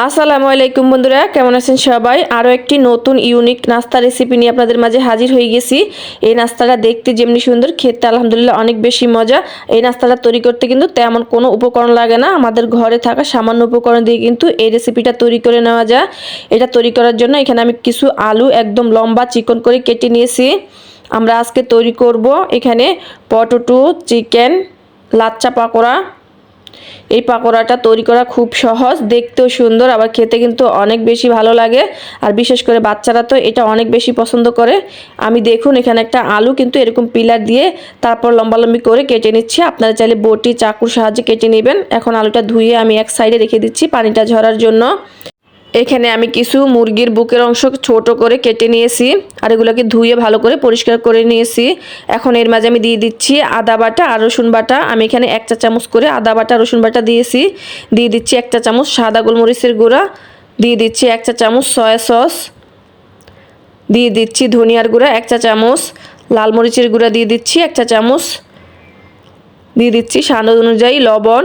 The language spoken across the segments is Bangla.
আসসালামু আলাইকুম বন্ধুরা, কেমন আছেন সবাই? আরও একটি নতুন ইউনিক নাস্তা রেসিপি নিয়ে আপনাদের মাঝে হাজির হয়ে গেছি। এই নাস্তাটা দেখতে যেমনি সুন্দর, খেতে আলহামদুলিল্লাহ অনেক বেশি মজা। এই নাস্তাটা তৈরি করতে কিন্তু তেমন কোনো উপকরণ লাগে না। আমাদের ঘরে থাকা সামান্য উপকরণ দিয়ে কিন্তু এই রেসিপিটা তৈরি করে নেওয়া যায়। এটা তৈরি করার জন্য এখানে আমি কিছু আলু একদম লম্বা চিকন করে কেটে নিয়েছি। আমরা আজকে তৈরি করব এখানে পটোটো, চিকেন, লাচ্চা পাকোড়া এই পাকোড়াটা তৈরি করা খুব সহজ, দেখতেও সুন্দর, আবার খেতে কিন্তু অনেক বেশি ভালো লাগে। আর বিশেষ করে বাচ্চারা তো এটা অনেক বেশি পছন্দ করে। আমি দেখুন এখানে একটা আলু কিন্তু এরকম পিলার দিয়ে তারপর লম্বালম্বি করে কেটে নিচ্ছি। আপনারা চাইলে বটি, চাকুর সাহায্যে কেটে নেবেন। এখন আলুটা ধুয়ে আমি এক সাইডে রেখে দিচ্ছি পানিটা ঝরার জন্য। এখানে আমি কিছু মুরগির বুকের অংশ ছোট করে কেটে নিয়েছি আর এগুলোকে ধুয়ে ভালো করে পরিষ্কার করে নিয়েছি। এখন এর মাঝে আমি দিয়ে দিচ্ছি আদা বাটা আর রসুন বাটা। আমি এখানে এক চা চামচ করে আদা বাটা, রসুন বাটা দিয়েছি। দিয়ে দিচ্ছি এক চা চামচ সাদা গোলমরিচের গুঁড়া। দিয়ে দিচ্ছি এক চা চামচ সয়া সস। দিয়ে দিচ্ছি ধনিয়ার গুঁড়া এক চা চামচ, লাল মরিচের গুঁড়া দিয়ে দিচ্ছি এক চা চামচ। দিয়ে দিচ্ছি স্বাদ অনুযায়ী লবণ।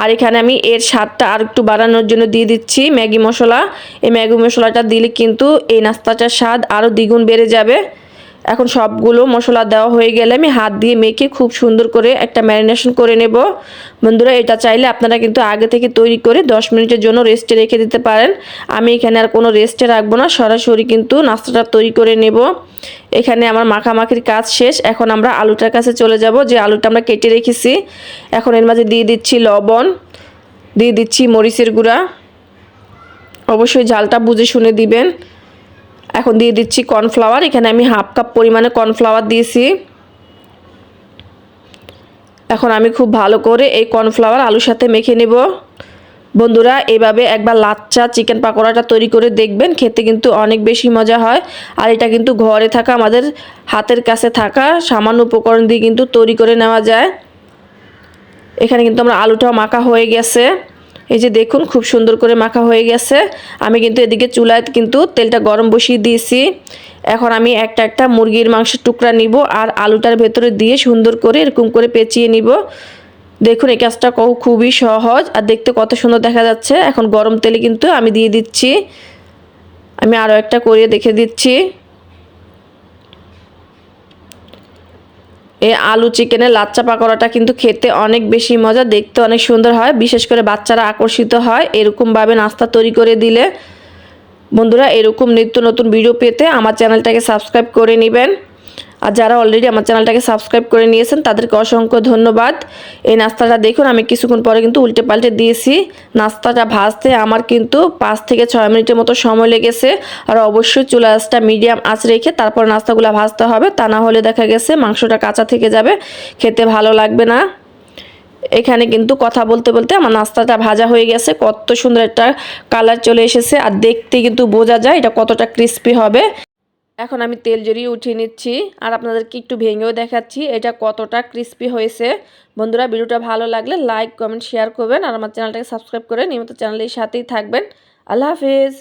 আর এখানে আমি এর স্বাদটা আর একটু বাড়ানোর জন্য দিয়ে দিচ্ছি ম্যাগি মশলা। এই ম্যাগি মশলাটা দিলে কিন্তু এই নাস্তাটার স্বাদ আরও দ্বিগুণ বেড়ে যাবে। এখন সবগুলো মশলা দেওয়া হয়ে গেলে আমি হাত দিয়ে মেখে খুব সুন্দর করে একটা ম্যারিনেশন করে নেব। বন্ধুরা, এটা চাইলে আপনারা কিন্তু আগে থেকে তৈরি করে 10 মিনিটের জন্য রেস্টে রেখে দিতে পারেন। আমি এখানে আর কোনো রেস্টে রাখব না, সরাসরি কিন্তু নাস্তাটা তৈরি করে নেব। এখানে আমার মাখামাখির কাজ শেষ, এখন আমরা আলুটার কাছে চলে যাব, যে আলুটা আমরা কেটে রেখেছি। এখন এর মাঝে দিয়ে দিচ্ছি লবণ, দিয়ে দিচ্ছি মরিচের গুঁড়া। অবশ্যই ঝালটা বুঝে শুনে দিবেন। এখন দিয়ে দিচ্ছি কর্নফ্লাওয়ার। এখানে আমি হাফ কাপ পরিমাণে কর্নফ্লাওয়ার দিয়েছি। এখন আমি খুব ভালো করে এই কর্নফ্লাওয়ার আলুর সাথে মেখে নেব। বন্ধুরা, এভাবে একবার লাচ্চা চিকেন পাকোড়াটা তৈরি করে দেখবেন, খেতে কিন্তু অনেক বেশি মজা হয়। আর এটা কিন্তু ঘরে থাকা, আমাদের হাতের কাছে থাকা সামান্য উপকরণ দিয়ে কিন্তু তৈরি করে নেওয়া যায়। এখানে কিন্তু আমরা আলুটাও মাখা হয়ে গেছে। এই যে দেখুন, খুব সুন্দর করে মাখা হয়ে গেছে। আমি কিন্তু এদিকে চুলায় কিন্তু তেলটা গরম বসিয়ে দিয়েছি। এখন আমি একটা একটা মুরগির মাংসের টুকরা নিব আর আলুটার ভেতরে দিয়ে সুন্দর করে এরকম করে পেঁচিয়ে নিব। দেখুন, এই কাজটা খুবই সহজ আর দেখতে কত সুন্দর দেখা যাচ্ছে। এখন গরম তেলে কিন্তু আমি দিয়ে দিচ্ছি। আমি আরও একটা করিয়ে দেখে দিচ্ছি। এই আলু চিকেনের লাচ্চা পাকোড়াটা কিন্তু খেতে অনেক বেশি মজা, দেখতে অনেক সুন্দর হয়। বিশেষ করে বাচ্চারা আকর্ষিত হয় এরকমভাবে নাস্তা তৈরি করে দিলে। বন্ধুরা, এরকম নিত্য নতুন ভিডিও পেতে আমার চ্যানেলটাকে সাবস্ক্রাইব করে নেবেন। আর যারা অলরেডি আমার চ্যানেলটাকে সাবস্ক্রাইব করে নিয়েছেন, তাদেরকে অসংখ্য ধন্যবাদ। এই নাস্তাটা দেখুন, আমি কিছুক্ষণ পরে কিন্তু উল্টে পাল্টে দিয়েছি। নাস্তাটা ভাজতে আমার কিন্তু পাঁচ থেকে ছয় মিনিটের মতো সময় লেগেছে। আর অবশ্যই চুলা আঁচটা মিডিয়াম আঁচ রেখে তারপর নাস্তাগুলো ভাজতে হবে। তা না হলে দেখা গেছে মাংসটা কাঁচা থেকে যাবে। খেতে ভালো লাগবে না। এখানে কিন্তু কথা বলতে বলতে আমার নাস্তাটা ভাজা হয়ে গেছে। কত সুন্দর একটা কালার চলে এসেছে। আর দেখতে কিন্তু বোঝা যায় এটা কতটা ক্রিস্পি হবে। এখন আমি তেল জড়িয়ে উঠিয়ে নিচ্ছি আর আপনাদেরকে একটু ভেঙেও দেখাচ্ছি এটা কতটা ক্রিস্পি হয়েছে। বন্ধুরা, ভিডিওটা ভালো লাগলে লাইক কমেন্ট শেয়ার করবেন আর আমার চ্যানেলটাকে সাবস্ক্রাইব করে নিয়মিত চ্যানেলের সাথেই থাকবেন। আল্লাহ হাফিজ।